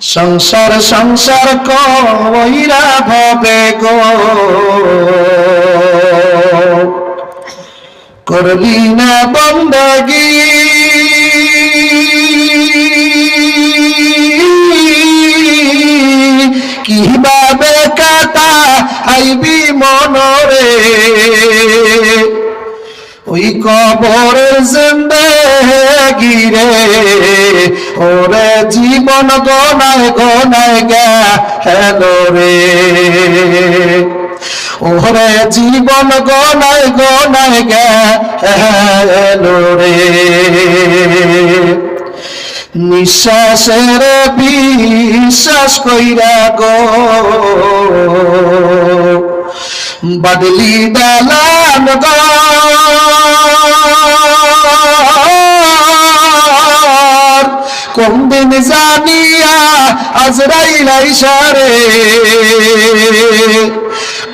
সংসার সংসার কইরা ভবে গো। করলি না বন্দগি। কীভাবে কাটা আইবি মনরে। ওই কবরের জিন্দগিরে ওরে জীবন গনায় গনায় গা হেলো রে। ওরে জীবন গনায় গনায় গা হেলো রে। নিঃশ্বাসের বিশ্বাস কইরা গো। বদলি দালান ঘর আজরাইল ইশারে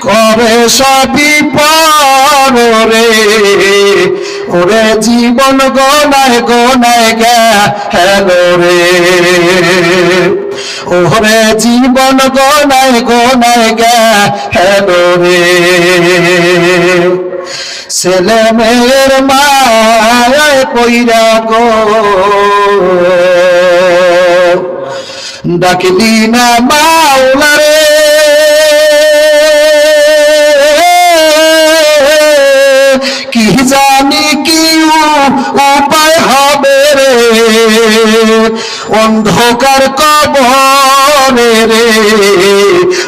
করে সবই পরে ওরে জীবন গনায় গনায় গা হেলো রে। ওরে জীবন গনায় গনায় গা হেলো রে। ছেলে মেয়ের মায় কইরা গো। ডাকলি না মাওলা রে। কি জানি কি উপায় হবে রে। অন্ধকার কবরে রে।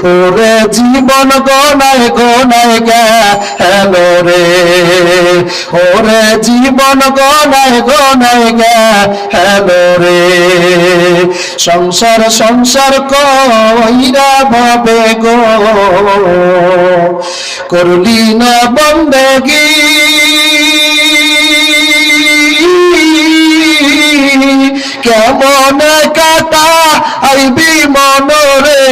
ওরে জীবন গনায় গনায় গেল রে। ওরে জীবন গনায় গনায় গেল রে। সংসার সংসার কইরা ভাবে গো। করলি না বন্দগি। কেমন কাটা আইবি মনরে?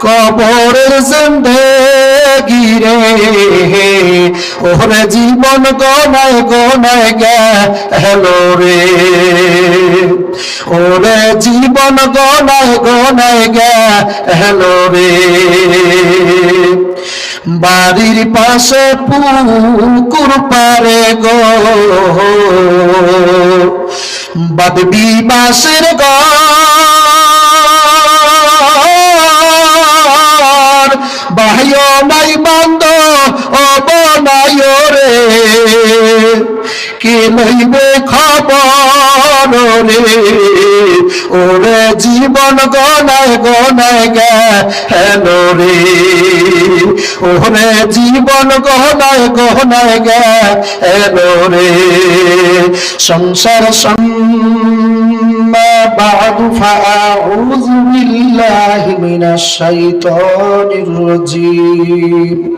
কবরের জিন্দগি রে। ওরে জীবন গনায় গনায় গেলো রে। ওরে জীবন গনায় গনায় গেলো রে। বাড়ির পাশে পুকুর পারে গো। বাদবি বাসের ঘর। বাহ্য নাই বন্ধ অবনায় রে। কে লইবে খবর? রে ওরে জীবন গনায় গনায় গেলো রে ওরে জীবন গহনায় গহনায় গেলো রে সংসার সম্মা بعد فأعوذ بالله من الشيطان الرجيم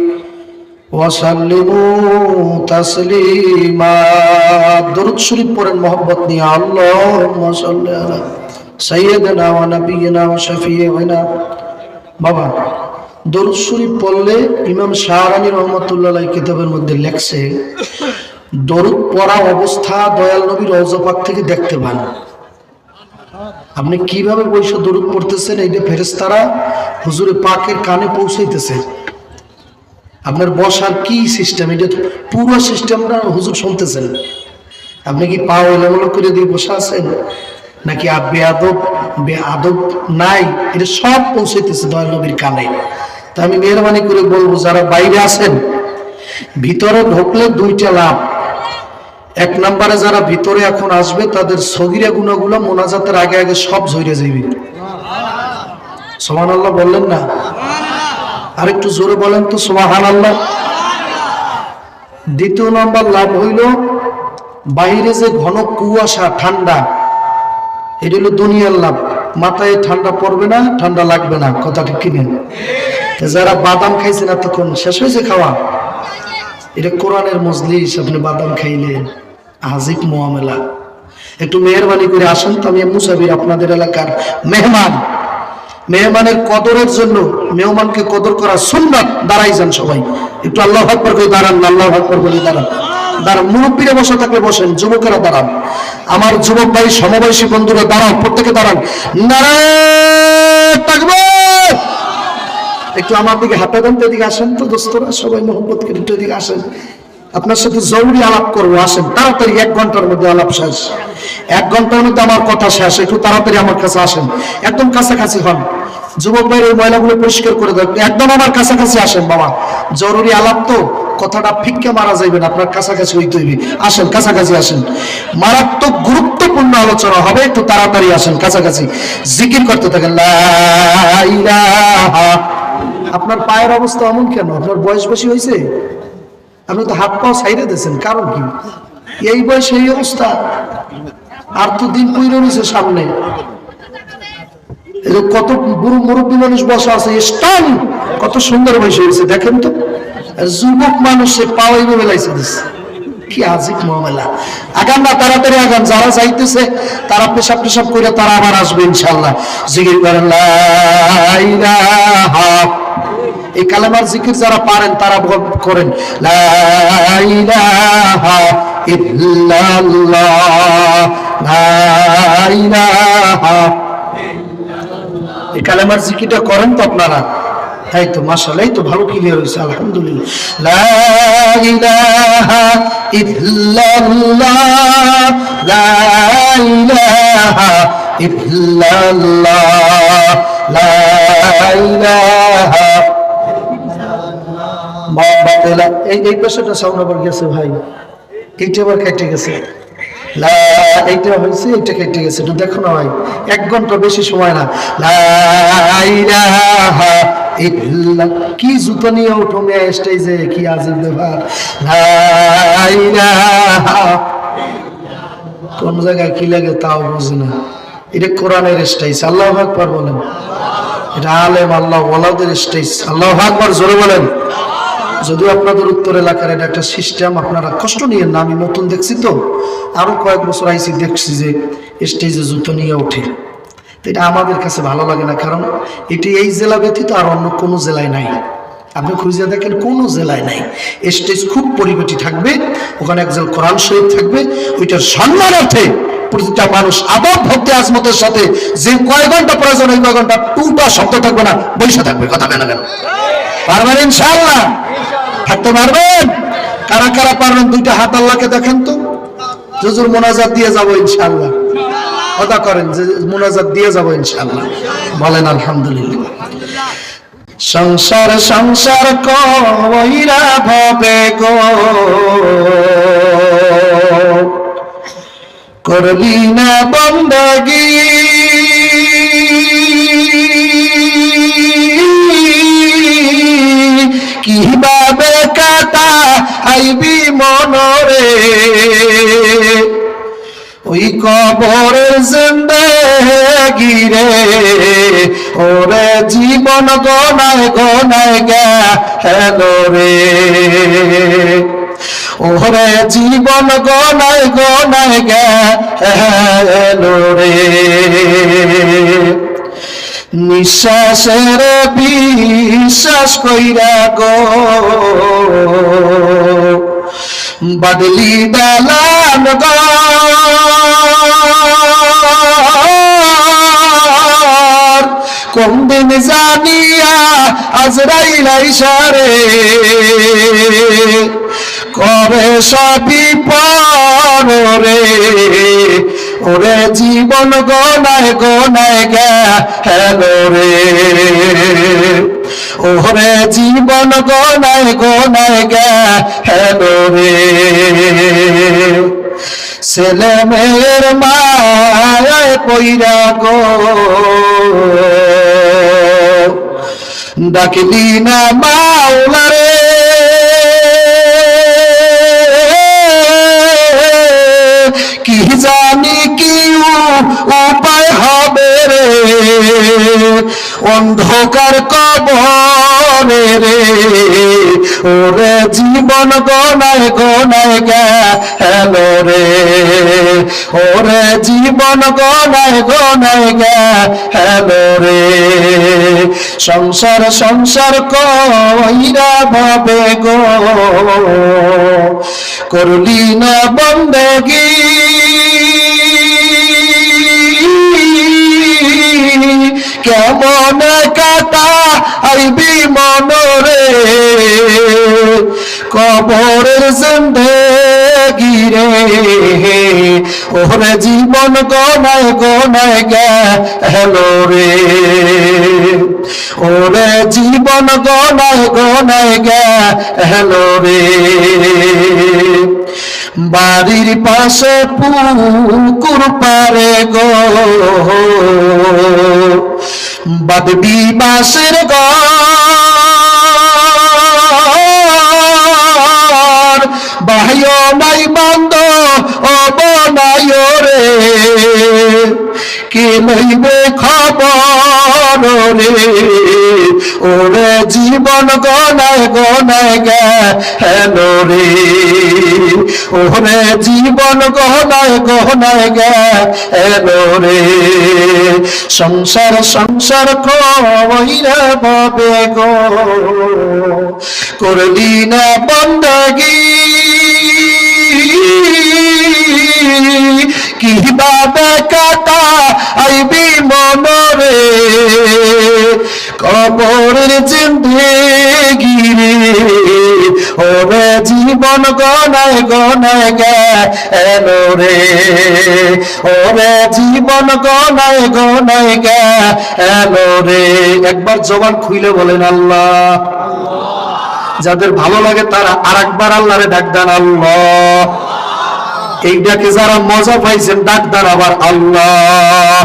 وسلموا تسليما درود شريف পড়েন মোহব্বত নিয়ে আল্লাহুম্মা সাল্লি আলা সাইয়্যিদিনা ওয়া নাবিয়িনা ওয়া শাফিঈনা বাবা দরুদ শরীফ পড়লে ইমাম শাহরানি রহমতুল্লাহ কিতাবের মধ্যে লেখছে দরুদ পড়া অবস্থা দয়াল নবীর রওজা থেকে দেখতে পান আপনি কিভাবে বৈশ দরুদ পড়তেছেন এইটা ফেরেস্তারা হুজুরে পাকের কানে পৌঁছাইতেছে আপনার বসার কি সিস্টেম এটা পুরো সিস্টেমটা হুজুর শুনতেছেন। আপনি কি পা এলোমেলো করে দিয়ে বসে আছেন? নাকি বেআদব বেআদব নাই? এটা সব পৌঁছাইতেছে দয়াল নবীর কানে। তা আমি মেহরবানি করে বলব, যারা বাইরে আছেন, ভিতরে ঢুকলে দুইটা লাভ। এক নম্বরে যারা ভিতরে এখন আসবে, তাদের সগিরা গুণাগুলো মোনাজাতের আগে আগে সব ঝরে যাইবে। সোহান আল্লাহ বললেন না? আর একটু জোরে বলেন তো সোহান আল্লাহ দ্বিতীয় নম্বর লাভ হইল বাইরে যে ঘন কুয়াশা, ঠান্ডা, এটা হলো দুনিয়ার লাভ। মাথায় ঠান্ডা পড়বে না, ঠান্ডা লাগবে না কথাটা কিনেন যারা বাদাম খাইছেন এতক্ষণ, শেষ হয়েছে খাওয়া? এটা কোরআনের মজলিস, আপনি বাদাম খাইলেন আজিব মোয়ামেলা। একটু মেহরবানি করে আসেন তো, আমি মুসাবির আপনাদের এলাকার মেহমান। মেহমানের কদরের জন্য মেহমানকে কদর করা সুন্নাত, দাঁড়াই যান সবাই। একটু আল্লাহ আকবর করে দাঁড়ান, আল্লাহ আকবর বলে দাঁড়ান। মুরব্বীরা বসে থাকলে বসেন, যুবকেরা দাঁড়ান। আমার যুবক ভাই, সমবয়সী বন্ধুরা দাঁড়ান প্রত্যেকে দাঁড়ান। একটু আমার দিকে হাতে দেন এদিকে আসেন। তো দোস্তরা, সবাই মোহাম্মদ করে একটু এদিকে আসেন। আপনার সাথে জরুরি আলাপ করব, আসেন। তাড়াতাড়ি এক ঘণ্টার মধ্যে আলাপ শেষ। এক ঘণ্টার মধ্যে আমার কথা শেষ, একটু তাড়াতাড়ি আমার কাছে আসেন। একদম কাছাকাছি হন। যুবক ভাইয়ের এই ময়লাগুলো পরিষ্কার করে দেন একদম আমার কাছাকাছি আসেন বাবা। জরুরি আলাপ তো, কথাটা ফিক্কে মারা যাইবে না, আপনার কাছাকাছি হইতে হইবে। আসেন, কাছাকাছি আসেন। মারাত্মক গুরুত্বপূর্ণ আলোচনা হবে, একটু তাড়াতাড়ি আসেন, কাছাকাছি। জিকির করতে থাকেন আপনার পায়ের অবস্থা এমন কেন? আপনার বয়স বেশি হয়েছে? আপনি তো হাত পাও সাইডে দিয়েছেন, কারণ কি? এই বয়সে এই অবস্থা। আর তো দিন পইরে রয়েছে সামনে। কত বুড়ো মুরব্বী মানুষ বসা আছে স্ট্রং কত সুন্দর বয়স হয়েছে দেখেন তো। যুবক মানুষ সে পাও এইভাবে যারা যাইতেছে, তারা পেশাব পেশাব করে তারা আবার আসবে ইনশাল্লাহ জিকির করেন এই কালেমার জিকির যারা পারেন, তারা করেন। লা ইলাহা ইল্লাল্লাহ। লা ইলাহা এই কালেমার জিকিরটা করেন তো আপনারা? তাই তো এই তো ভালো ক্লিয়ার হয়েছে, আলহামদুলিল্লাহ। এই পেশাটা সাউন্ড আবার গেছে ভাই। এইটা আবার কেটে গেছে। এইটা হয়েছে এইটা কেটে গেছে দেখো না ভাই, এক ঘণ্টা বেশি সময় না। কি জুতো নিয়ে উঠো মেয়ে স্টেজে, কি আজব কোন জায়গায় কি লাগে তাও বুঝি না। এটা কোরআনের স্টেজ, আল্লাহ আকবার বলেন। এটা আলেম আল্লাহ ওয়ালাদের স্টেজ, আল্লাহ আকবার জোরে বলেন। যদিও আপনাদের উত্তর এলাকার এটা একটা সিস্টেম আপনারা কষ্ট নিয়ে না, আমি নতুন দেখছি তো। আরও কয়েক বছর আইসি, দেখছি যে স্টেজে জুতো নিয়ে ওঠে। এটা আমাদের কাছে ভালো লাগে না, কারণ এটি এই জেলা ব্যতীত আর অন্য কোনো জেলায় নাই। আপনি খুঁজে দেখেন, কোনো জেলায় নাই। স্টেজ খুব পরিপাটি থাকবে, ওখানে একজন কোরআন শরীফ থাকবে, ওইটার সম্মানার্থে প্রতিটা মানুষ আবার ভক্তি, আজমতের সাথে যে কয় ঘণ্টা প্রয়োজন, ওই কয় ঘণ্টা টুটা শব্দ থাকবে না, বৈশা থাকবে, কথা কেন কেন পারবেন ইনশাআল্লাহ। থাকতে পারবেন? কারা কারা পারবেন? দুইটা হাত আল্লাহকে দেখেন তো। জুজুর মোনাজাত দিয়ে যাব ইনশাআল্লাহ। কথা করেন, যে মোনাজাত দিয়ে যাব ইনশাআল্লাহ। বলেন, আলহামদুলিল্লাহ। সংসার সংসার কইরা ভবে গো। করলি না বন্দগি। আইবি মনরে। ওই কবরের জিন্দেগি রে। ওরে জীবন গনায় গনায় গেল রে। ওরে জীবন গনায় গনায় গেল রে। নিঃশ্বাসের বিশ্বাস কইরা গো। বদলি দালান ঘর কোন দিন জানিয়া আজরাইল আইসারে করে সবই পরে ওরে জীবন গনায় গনায় গেল রে। ওরে জীবন গনায় গনায় গেল রে ছেলে মেয়ের মায় কইরা গো। ডাকলি না মাওলা রে। কি জানি কি রে অন্ধকার কবরে রে, ওরে জীবন গনায় গনায় গেল রে। ওরে জীবন গনায় গনায় গেল রে। সংসার সংসার কইরা ভাবে গো। করলি না বন্দেগী জিন্দেগি রে ওরে জীবন গনায় গনায় গেল রে। ওরে জীবন গনায় গনায় গেল রে। বাড়ির পাশে পুকুর পারে গো। বাদবি বাসের ঘর বাহ্য নাই বন্ধ অবনায় রে কে লইবে খবর রে? ওরে জীবন গনায় গনায় গেল রে। ওরে জীবন গহনায় গহনায় গেল রে। সংসার সংসার কইরা বাবে গো। করলি না বন্দগি। কি বাবে কাটা আইবি মনরে? কবরের জিন্দেগি রে ওরে জীবন গনায় গনায় গেল রে। ওরে জীবন গনায় গনায় গেল রে। একবার জবান খুইলে বলেন আল্লাহ। যাদের ভালো লাগে তারা আর একবার আল্লাহরে ডাক দেন আল্লাহ। এই ডাকে যারা মজা পাইছেন ডাক দেন আবার আল্লাহ।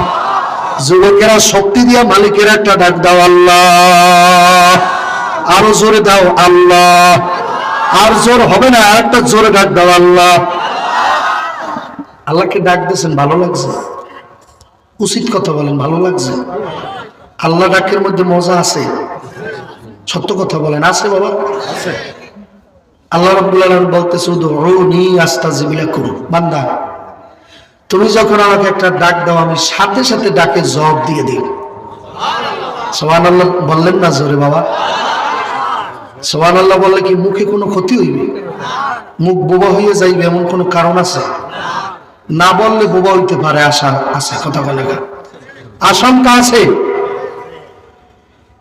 যুবকেরা শক্তি দিয়া মালিকের একটা ডাক দাও আল্লাহ। আরও জোরে দাও আল্লাহ। আর জোর হবে না, আর একটা জোরে ডাক দাও আল্লাহ। আল্লাহকে ডাক দিয়েছেন, ভালো লাগছে? উচিত কথা বলেন, ভালো লাগছে? আল্লাহ ডাকের মধ্যে মজা আছে? সত্য কথা বলেন, আছে বাবা? আল্লাহ তুমি যখন আমাকে একটা ডাক দাও, আমি সাথে সাথে ডাকে দিয়ে দিই। সুবহানাল্লাহ, বললেন না জোরে বাবা। সুবহানাল্লাহ বললে কি মুখে কোনো ক্ষতি হইবে? মুখ বোবা হয়ে যাইবে, এমন কোনো কারণ আছে? না বললে বোবা হইতে পারে, আশা আছে, কথা বলে আশঙ্কা আছে।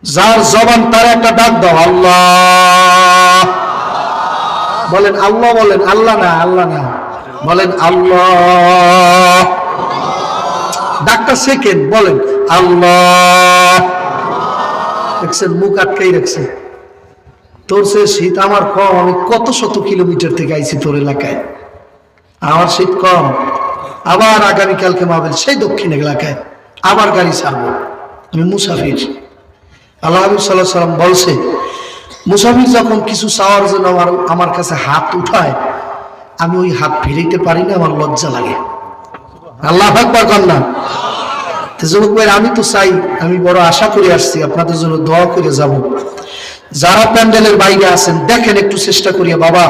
যার জবান, তার একটা ডাক দাও, আল্লাহ। বলেন আল্লাহ বলেন, আল্লাহ না আল্লাহ না। বলেন আল্লাহ। ডাক্তার সেকেন্ড, বলেন আল্লাহ। দেখছেন, মুখ আটকাই রাখছে। তোর সে শীত আমার কম, আমি কত শত কিলোমিটার থেকে আইছি তোর এলাকায়। আমার শীত কম। আবার আগামীকালকে মাবেন সেই দক্ষিণ এলাকায়। আবার গাড়ি ছাড়বো। আমি মুসাফির। আল্লাহ সাল্লাহ সাল্লাম বলছে মুসাফির যখন কিছু চাওয়ার জন্য আমার আমার কাছে হাত উঠায়, আমি ওই হাত ফিরাইতে পারি না, আমার লজ্জা লাগে। আল্লাহ আকবার কন্যা যুবক ভাই আমি তো চাই, আমি বড় আশা করে আসছি, আপনাদের জন্য দোয়া করে যাব। যারা প্যান্ডেলের বাইরে আছেন, দেখেন একটু চেষ্টা করিয়া, বাবা